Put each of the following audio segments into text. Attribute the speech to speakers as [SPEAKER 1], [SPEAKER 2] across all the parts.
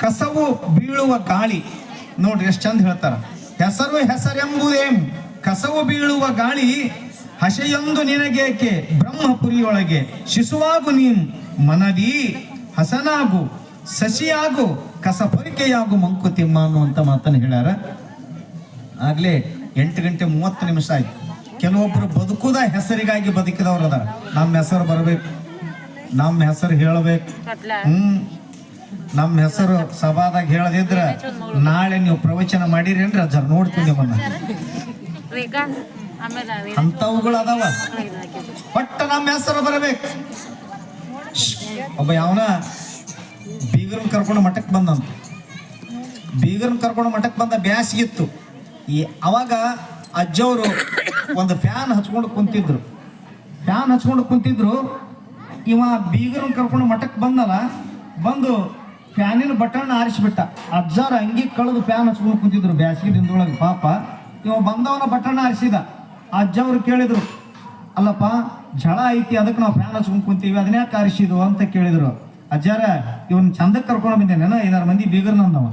[SPEAKER 1] ಕಸವು ಬೀಳುವ ಗಾಳಿ. ನೋಡ್ರಿ ಎಷ್ಟು ಚಂದ ಹೇಳ್ತಾರ. ಹೆಸರು ಹೆಸರೆಂಬುದೇಂ. ಕಸವು ಬೀಳುವ ಗಾಳಿ ಹಸೆಯೊಂದು ನಿನಗೇಕೆ? ಬ್ರಹ್ಮಪುರಿಯೊಳಗೆ. ಶಿಶುವಾಗು ನೀಂ ಮನದಿ ಹಸನಾಗು. ಸಸಿಯಾಗು ಕಸ ಹೊರಿಕೆಯಾಗು ಮಂಕುತಿಮ್ಮ ಅನ್ನುವಂತ ಮಾತನ್ನು ಹೇಳ್ಯಾರ. ಆಗ್ಲೇ ಎಂಟು ಗಂಟೆ ಮೂವತ್ತು ನಿಮಿಷ ಆಯ್ತು. ಕೆಲವೊಬ್ರು ಬದುಕುದ ಹೆಸರಿಗಾಗಿ ಬದುಕಿದವ್ರು ಅದಾರ. ನಮ್ಮ ಹೆಸರು ಬರಬೇಕು. ನಮ್ಮ ಹೆಸರು ಹೇಳಬೇಕು. ಹ್ಮ್. ನಮ್ಮ ಹೆಸರು ಸಭಾದಾಗ ಹೇಳದಿದ್ರ ನಾಳೆ ನೀವು ಪ್ರವಚನ ಮಾಡಿರೇನ್ರಿ ಅಜ್ಜ ನೋಡ್ತೀನಿ ನಿಮ್ಮನ್ನ. ಅಂತವುಗಳು ಅದಾವ. ಒಟ್ಟ ನಮ್ಮ ಹೆಸರು ಬರಬೇಕು. ಒಬ್ಬ ಯಾವನ? ಬೀಗರನ್ ಕರ್ಕೊಂಡು ಮಠಕ್ಕೆ ಬಂದಂತ ಬೀಗರನ್ ಕರ್ಕೊಂಡು ಮಠಕ್ಕೆ ಬಂದ ಬ್ಯಾಸಿಗಿತ್ತು ಈ ಅವಾಗ ಅಜ್ಜವರು ಒಂದು ಫ್ಯಾನ್ ಹಚ್ಕೊಂಡು ಕುಂತಿದ್ರು. ಫ್ಯಾನ್ ಹಚ್ಕೊಂಡು ಕುಂತಿದ್ರು. ಇವ ಬೀಗರನ್ ಕರ್ಕೊಂಡು ಮಠಕ್ಕೆ ಬಂದಲ್ಲ ಬಂದು ಫ್ಯಾನಿನ ಬಟನ್ ಆರಿಸ್ಬಿಟ್ಟ. ಅಜ್ಜಾರ ಅಂಗಿ ಕಳೆದು ಫ್ಯಾನ್ ಹಚ್ಕೊಂಡು ಕುಂತಿದ್ರು ಬ್ಯಾಸಿಗೆ ದಿನದೊಳಗೆ, ಪಾಪ. ಇವ ಬಂದವನ ಬಟನ್ ಆರಿಸಿದ. ಅಜ್ಜವ್ರು ಕೇಳಿದ್ರು, ಅಲ್ಲಪ್ಪ, ಝಳ ಐತಿ, ಅದಕ್ಕೆ ನಾವು ಫ್ಯಾನ್ ಹಚ್ಕೊಂಡು ಕುಂತೀವಿ, ಅದನ್ನ ಅಂತ ಕೇಳಿದ್ರು. ಅಜ್ಜಾರ, ಇವನ್ ಚಂದಕ್ಕೆ ಕರ್ಕೊಂಡು ಬಂದೇನೇನ ಐದಾರು ಮಂದಿ ಬೀಗರ್ ನಂದವ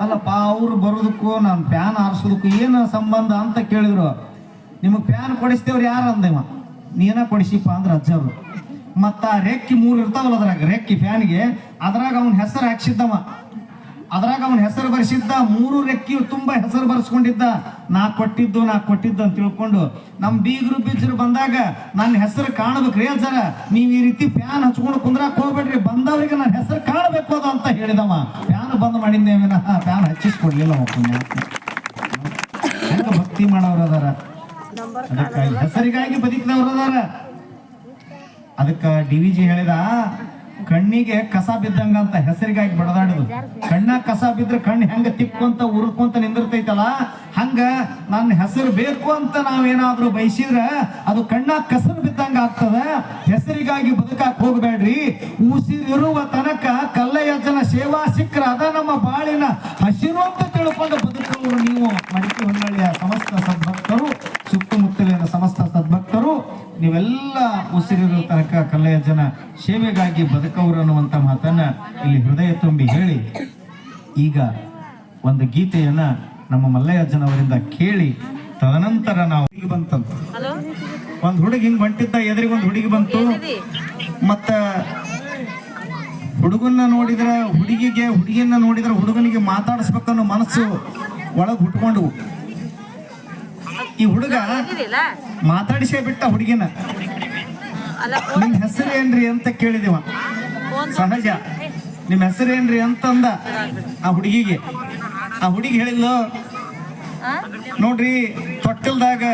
[SPEAKER 1] ಅಲ್ಲಪ್ಪ, ಅವ್ರು ಬರೋದಕ್ಕೂ, ನಾನು ಫ್ಯಾನ್ ಆರಿಸೋದಕ್ಕೂ ಏನು ಸಂಬಂಧ? ಅಂತ ಕೇಳಿದ್ರು. ನಿಮಗೆ ಫ್ಯಾನ್ ಕೊಡಿಸ್ತೇವ್ರು ಯಾರು ಅಂದವ ನೀನ ಕೊಡಿಸಿಪ್ಪ, ಅಂದ್ರೆ ಅಜ್ಜವ್ರು. ಮತ್ತ ಆ ರೆಕ್ಕಿ ಮೂರು ಇರ್ತಾವಲ್ಲ ಅದ್ರಾಗ ರೆಕ್ಕಿ ಫ್ಯಾನ್ಗೆ ಅದ್ರಾಗ ಅವನ ಹೆಸರು ಹಾಕ್ಸಿದ್ದವ. ಅದ್ರಾಗ ಅವನ ಹೆಸರು ಬರ್ಸಿದ್ದ ಮೂರು ರೆಕ್ಕಿ ತುಂಬಾ ಹೆಸರು ಬರ್ಸ್ಕೊಂಡಿದ್ದ. ನಾ ಕೊಟ್ಟಿದ್ದು ನಾ ಕೊಟ್ಟಿದ್ದು ಅಂತ ತಿಳ್ಕೊಂಡು ನಮ್ಮ ಬೀಗರು ಬೀಜರು ಬಂದಾಗ ನನ್ನ ಹೆಸರು ಕಾಣಬೇಕ್ರಿ ಸರ ನೀವು ಈ ರೀತಿ ಫ್ಯಾನ್ ಹಚ್ಕೊಂಡು ಕುಂದ್ರಾಕ್ ಹೋಗ್ಬೇಡ್ರಿ. ಬಂದವರಿಗೆ ನನ್ನ ಹೆಸರು ಕಾಣಬೇಕು ಅದು ಅಂತ ಹೇಳಿದವ. ಫ್ಯಾನ್ ಬಂದ್ ಮಾಡಿದ್ದೆ ವಿನಃ ಫ್ಯಾನ್ ಹಚ್ಚಿಸ್ಕೊಡ್ಲಿಲ್ಲ. ಭಕ್ತಿ ಮಾಡೋರು ಅದಾರ? ಅದಕ್ಕಾಗಿ ಹೆಸರಿಗಾಗಿ ಬದುಕಿದವ್ರು ಅದಾರ. ಅದಕ್ಕ ಡಿ ವಿ ಜಿ ಹೇಳಿದ, ಕಣ್ಣಿಗೆ ಕಸ ಬಿದ್ದಂಗ ಅಂತ ಹೆಸರಿಗಾಗಿ ಬಡದಾಡುದು. ಕಣ್ಣ ಕಸ ಬಿದ್ರೆ ಕಣ್ಣು ಹೆಂಗ ತಿಕ್ಕೊಂತ ಉರ್ಕೊಂತ ನಿಂದಿರ್ತೈತಲ್ಲ? ಹಂಗ ನನ್ನ ಹೆಸರು ಬೇಕು ಅಂತ ನಾವೇನಾದ್ರೂ ಬಯಸಿದ್ರ ಅದು ಕಣ್ಣ ಕಸರು ಬಿದ್ದಂಗ ಆಗ್ತದ? ಹೆಸರಿಗಾಗಿ ಬದುಕಾಕ್ ಹೋಗ್ಬೇಡ್ರಿ. ಉಸಿರಿರುವ ತನಕ ಕಲ್ಲಯ್ಯಜ್ಜನ ಸೇವಾ ಸಿಕ್ಕ್ರ, ಅದ ನಮ್ಮ ಬಾಳಿನ ಹಸಿರು ಅಂತ ತಿಳ್ಕೊಂಡು ಬದುಕುವವರು ನೀವು. ಮಡಿಕೆ ಹೊನ್ನಳ್ಳಿಯ ಸಮಸ್ತ ಸದ್ಭಕ್ತರು, ಸುತ್ತಮುತ್ತಲಿನ ಸಮಸ್ತ ಸದ್ಭಕ್ತರು, ನೀವೆಲ್ಲ ತನಕ ಕಲೆಯ ಜನ ಸೇವೆಗಾಗಿ ಬದುಕವರು ಅನ್ನುವಂಥ ಮಾತನ್ನ ಇಲ್ಲಿ ಹೃದಯ ತುಂಬಿ ಹೇಳಿ. ಈಗ ಒಂದು ಗೀತೆಯನ್ನ ನಮ್ಮ ಮಲ್ಲಯ್ಯಜ್ಜನವರಿಂದ ಕೇಳಿ ತದನಂತರ ನಾವು ಹುಡುಗಿ ಬಂತಂತ. ಒಂದು ಹುಡುಗಿ ಹಿಂಗ್ ಬಂಟಿದ್ದ ಎದುರಿಗೆ ಒಂದು ಹುಡುಗಿ ಬಂತು. ಮತ್ತು ಹುಡುಗನ್ನ ನೋಡಿದ್ರೆ ಹುಡುಗಿಗೆ ಹುಡುಗಿಯನ್ನ ನೋಡಿದ್ರೆ ಹುಡುಗನಿಗೆ ಮಾತಾಡಿಸ್ಬೇಕನ್ನೋ ಮನಸ್ಸು ಒಳಗೆ ಹುಟ್ಕೊಂಡು ಈ ಹುಡುಗ ಮಾತಾಡಿಸೇ ಬಿಟ್ಟ ಹುಡುಗಿನ. ನಿಮ್ ಹೆಸರು ಏನ್ರಿ ಅಂತ ಕೇಳಿದಿವ. ಸಹಜ. ನಿಮ್ ಹೆಸರು ಏನ್ರಿ ಅಂತಂದ ಆ ಹುಡುಗಿಗೆ. ಆ ಹುಡುಗಿ ಹೇಳಿದ್ಲು? ನೋಡ್ರಿ ತೊಟ್ಟಲ್ದಾಗ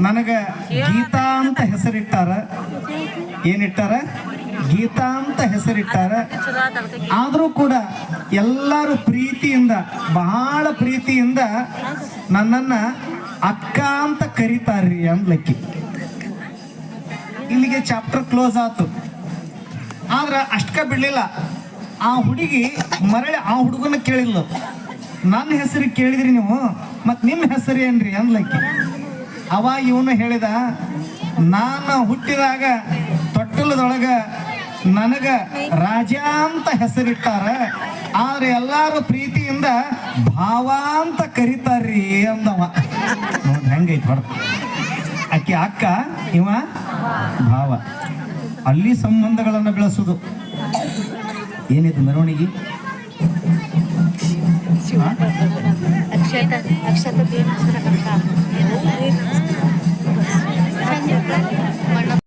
[SPEAKER 1] ನನಗ ಗೀತಾ ಅಂತ ಹೆಸರಿಟ್ಟಾರ. ಏನಿಟ್ಟಾರ? ಗೀತಾ ಅಂತ ಹೆಸರಿಟ್ಟಾರ. ಆದರೂ ಕೂಡ ಎಲ್ಲರೂ ಪ್ರೀತಿಯಿಂದ ಬಹಳ ಪ್ರೀತಿಯಿಂದ ನನ್ನನ್ನ ಅಕ್ಕ ಅಂತ ಕರೀತಾರ್ರಿ ಅಂದ್ಲಕ್ಕಿ. ಇಲ್ಲಿಗೆ ಚಾಪ್ಟರ್ ಕ್ಲೋಸ್ ಆಯ್ತು ಆದ್ರೆ ಅಷ್ಟಕ ಬಿಡಲಿಲ್ಲ. ಆ ಹುಡುಗಿ ಮರಳಿ ಆ ಹುಡುಗನ ಕೇಳಿಲ್ಲ ನನ್ನ ಹೆಸರು ಕೇಳಿದ್ರಿ ನೀವು ಮತ್ ನಿಮ್ಮ ಹೆಸರು ಏನ್ರಿ ಅನ್ಲಕ್ಕೆ ಅವ ಇವನು ಹೇಳಿದ, ನಾನು ಹುಟ್ಟಿದಾಗ ತೊಟ್ಟಲದೊಳಗ ನನಗ ರಾಜ ಅಂತ ಹೆಸರಿಟ್ಟಾರ. ಆದ್ರೆ ಎಲ್ಲಾರು ಪ್ರೀತಿಯಿಂದ ಭಾವ ಅಂತ ಕರೀತಾರ್ರಿ ಅಂದವ. ಹೆಂಗೈತ್ ಹೊಡ್ತ ಆಕೆ ಅಕ್ಕ ಇವ? ಭಾವ. ಅಲ್ಲಿ ಸಂಬಂಧಗಳನ್ನು ಬೆಳೆಸುದು. ಏನಿದು ಮೆರವಣಿಗೆ?
[SPEAKER 2] ಅಕ್ಷತ ಅಕ್ಷತ